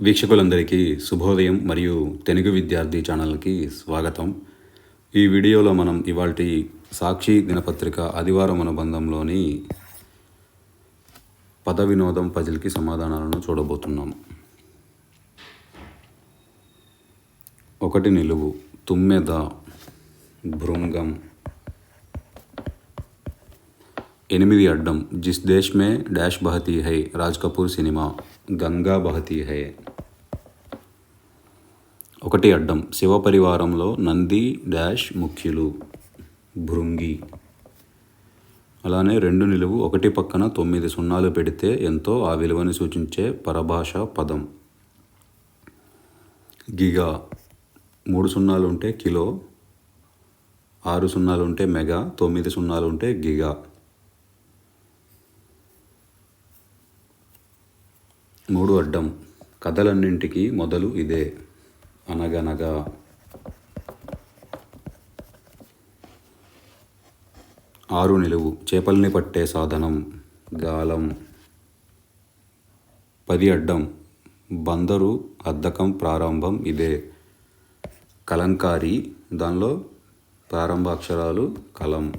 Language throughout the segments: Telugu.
వీక్షకులందరికీ శుభోదయం మరియు తెలుగు విద్యార్థి ఛానల్కి స్వాగతం. ఈ వీడియోలో మనం ఇవాళ సాక్షి దినపత్రిక ఆదివారం అనుబంధంలోని పద వినోదం పజిల్కి సమాధానాలను చూడబోతున్నాం. ఒకటి నిలువు తుమ్మెద భృంగం. ఎనిమిది అడ్డం జిస్ దేశ్ మే డాష్ బహతీ హై రాజ్ కపూర్ సినిమా గంగా బహతీ హై. ఒకటి అడ్డం. శివ పరివారంలో నంది డాష్ ముఖ్యులు. భృంగి. అలానే రెండు నిలువు ఒకటి పక్కన తొమ్మిది సున్నాలు పెడితే ఎంతో ఆ విలువని సూచించే పరభాష పదం. గిగా. మూడు సున్నాలు ఉంటే కిలో. ఆరు సున్నాలు ఉంటే మెగా. తొమ్మిది సున్నాలు ఉంటే గిగా. మూడు అడ్డం. కథలన్నింటికి మొదలు ఇదే. అనగనగా ఆరు నిలువు చేపల్ని పట్టే సాధనం గాలం పది అడ్డం బందరు అద్దకం ప్రారంభం ఇదే. కలంకారి దానిలో ప్రారంభ అక్షరాలు కలం.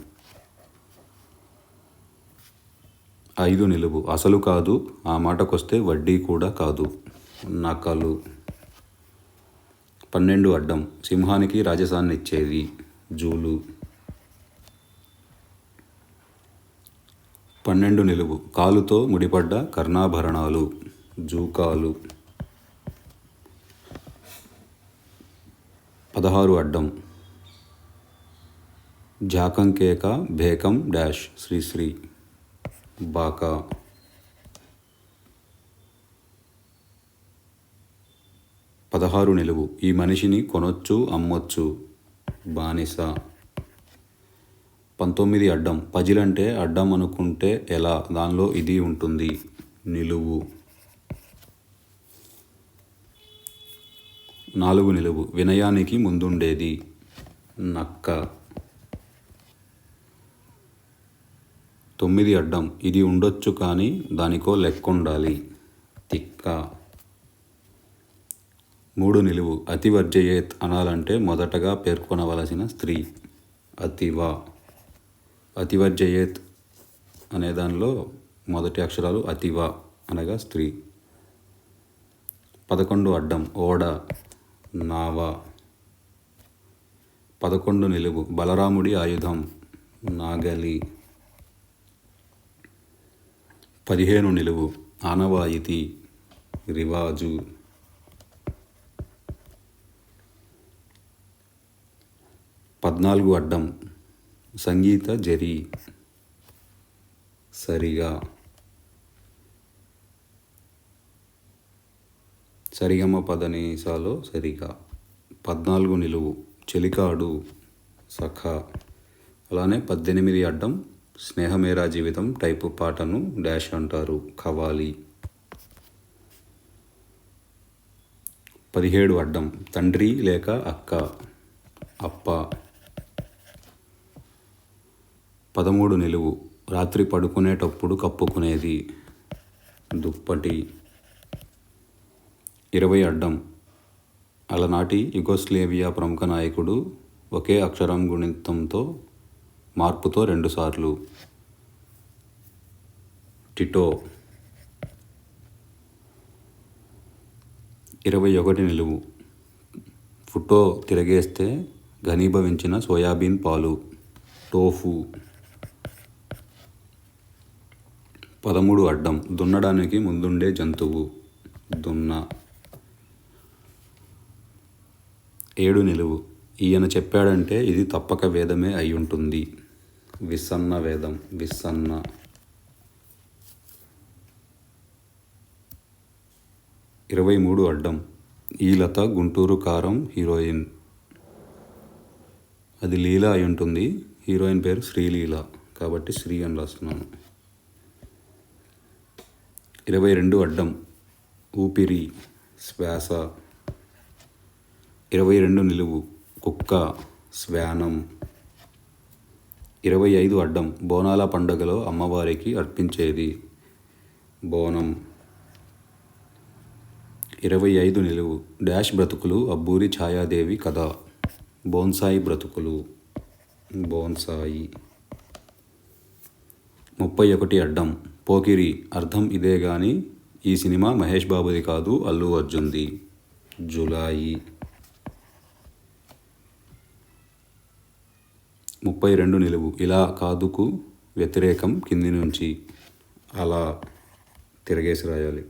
ఐదు నిలువు అసలు కాదు ఆ మాటకొస్తే వడ్డీ కూడా కాదు. నకలు. పన్నెండు అడ్డం సింహానికి రాజసాన్ని ఇచ్చేది జూలు. పన్నెండు నిలువు కాలుతో ముడిపడ్డ కర్ణాభరణాలు జూకాలు. పదహారు అడ్డం జాకం కేక భేకం డాష్ శ్రీశ్రీ బాకా. పదహారు నిలువు. ఈ మనిషిని కొనొచ్చు అమ్మొచ్చు. బానిస. పంతొమ్మిది అడ్డం. పజిలంటే అడ్డం అనుకుంటే ఎలా? దానిలో ఇది ఉంటుంది. నిలువు. నాలుగు నిలువు. వినయానికి ముందుండేది. నక్క. తొమ్మిది అడ్డం. ఇది ఉండొచ్చు కానీ దానికో లెక్క ఉండాలి తిక్క. మూడు నిలువు. అతివర్జయేత్ అనాలంటే మొదటగా పేర్కొనవలసిన స్త్రీ. అతివ అతివర్జయేత్ అనే దానిలో మొదటి అక్షరాలు అతివ అనగా స్త్రీ. పదకొండు అడ్డం. ఓడ. నావ పదకొండు నిలువు. బలరాముడి ఆయుధం. నాగలి. పదిహేను నిలువు. ఆనవాయితీ. రివాజు. పద్నాలుగు అడ్డం. సంగీత జరి. సరిగా. సరిగమ పదనీసాలో సరిగా. పద్నాలుగు నిలువు. చెలికాడు. సఖ. అలానే పద్దెనిమిది అడ్డం. స్నేహమేరా జీవితం టైపు పాటను డాష్ అంటారు ఖవాలి. పదిహేడు అడ్డం. తండ్రి లేక అక్క. అప్ప. పదమూడు నిలువు. రాత్రి పడుకునేటప్పుడు కప్పుకునేది దుప్పటి. ఇరవై అడ్డం. అలనాటి యుగోస్లేవియా ప్రముఖ నాయకుడు ఒకే అక్షరం గుణితంతో మార్పుతో రెండుసార్లు టిటో. ఇరవై ఒకటి నిలువు. ఫుటో తిరగేస్తే ఘనీభవించిన సోయాబీన్ పాలు. టోఫు. పదమూడు అడ్డం. దున్నడానికి ముందుండే జంతువు. దున్న. ఏడు నిలువు. ఈయన చెప్పాడంటే ఇది తప్పక వేదమే అయి ఉంటుంది విసన్న వేదం. విసన్న. ఇరవై మూడు అడ్డం. ఈలత గుంటూరు కారం హీరోయిన్. అది లీల అయి ఉంటుంది హీరోయిన్ పేరు శ్రీలీల. కాబట్టి శ్రీ అని రాస్తున్నాను. ఇరవై రెండు అడ్డం ఊపిరి శ్వాస. ఇరవై రెండు నిలువు కుక్క శ్వానం. ఇరవై ఐదు అడ్డం బోనాల పండుగలో అమ్మవారికి అర్పించేది. బోనం. ఇరవై ఐదు నిలువు డాష్ బ్రతుకులు అబ్బూరి ఛాయాదేవి కథ. బోన్సాయి బ్రతుకులు. బోన్సాయి. ముప్పై ఒకటి అడ్డం పోకిరి అర్థం ఇదే గాని ఈ సినిమా మహేష్ బాబుది కాదు అల్లు అర్జున్ది. జులాయి ముప్పై రెండు నిలువు. ఇలా కాదుకు వ్యతిరేకం కింది నుంచి. అలా తిరగేసి రాయాలి.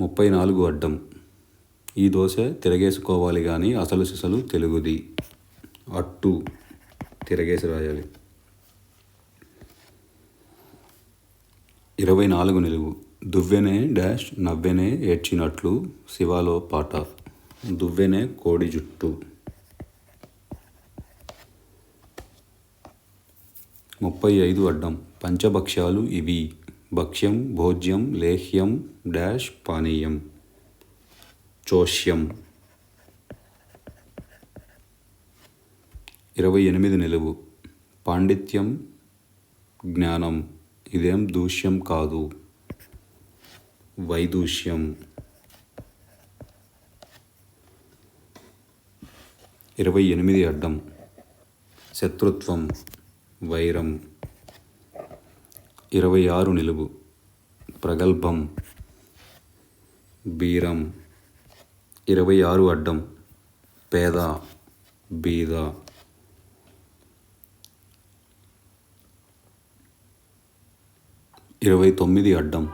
ముప్పై నాలుగు అడ్డం. ఈ దోశ తిరగేసుకోవాలి కానీ అసలు సిసలు తెలుగుది. అట్టు తిరగేసి రాయాలి. ఇరవై నాలుగు నిలువు. దువ్వెనే డాష్ నవ్వెనే ఏడ్చినట్లు శివాలో పాట. దువ్వెనే కోడి జుట్టు. ముప్పై ఐదు అడ్డం. పంచభక్ష్యాలు ఇవి. భక్ష్యం భోజ్యం లేహ్యం డాష్ పానీయం. చోష్యం. ఇరవై ఎనిమిది నిలువు. పాండిత్యం జ్ఞానం. ఇదేం దూష్యం కాదు. వైదూష్యం. ఇరవై ఎనిమిది అడ్డం శత్రుత్వం వైరం. ఇరవై ఆరు నిలువు. ప్రగల్భం. బీరం. ఇరవై ఆరు అడ్డం. పేద బీద. ఇరవై తొమ్మిది అడ్డం.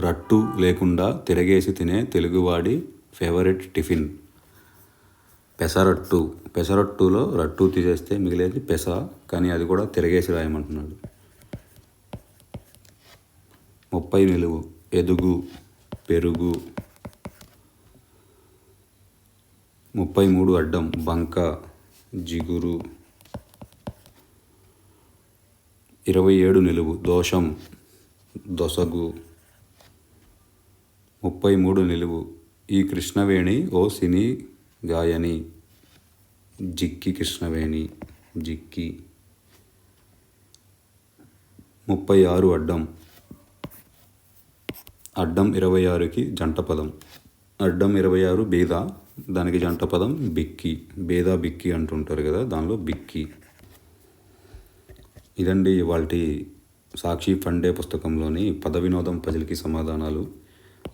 రట్టు లేకుండా తిరగేసి తినే తెలుగువాడి ఫేవరెట్ టిఫిన్. పెసరట్టు. పెసరట్టులో రట్టు తీసేస్తే మిగిలేది పెస కానీ అది కూడా తిరగేసి రాయమంటున్నాడు. ముప్పై నిలువు. ఎదుగు. పెరుగు. ముప్పై మూడు అడ్డం. బంక. జిగురు. ఇరవై ఏడు నిలువు. దోషం. దొసగు. ముప్పై మూడు నిలువు. ఈ కృష్ణవేణి ఓ సినీ గాయని. జిక్కి కృష్ణవేణి జిక్కి. ముప్పై ఆరు అడ్డం. అడ్డం ఇరవై ఆరుకి జంట పదం అడ్డం ఇరవై ఆరు బీద దానికి జంట పదం బిక్కి. బేదా బిక్కి అంటుంటారు కదా దానిలో బిక్కి. ఇదండి వాళ్ళ సాక్షి ఫండే పుస్తకంలోని పద వినోదం ప్రజలకి సమాధానాలు.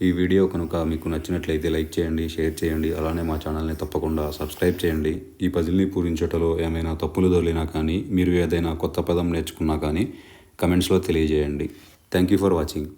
ఈ వీడియో కనుక మీకు నచ్చినట్లయితే లైక్ చేయండి షేర్ చేయండి అలానే మా ఛానల్ని తప్పకుండా సబ్స్క్రైబ్ చేయండి. ఈ పజిల్ని పూరించటలో ఏమైనా తప్పులు దొరికినా కానీ మీరు ఏదైనా కొత్త పదం నేర్చుకున్నా కానీ కమెంట్స్లో తెలియజేయండి. Thank you for watching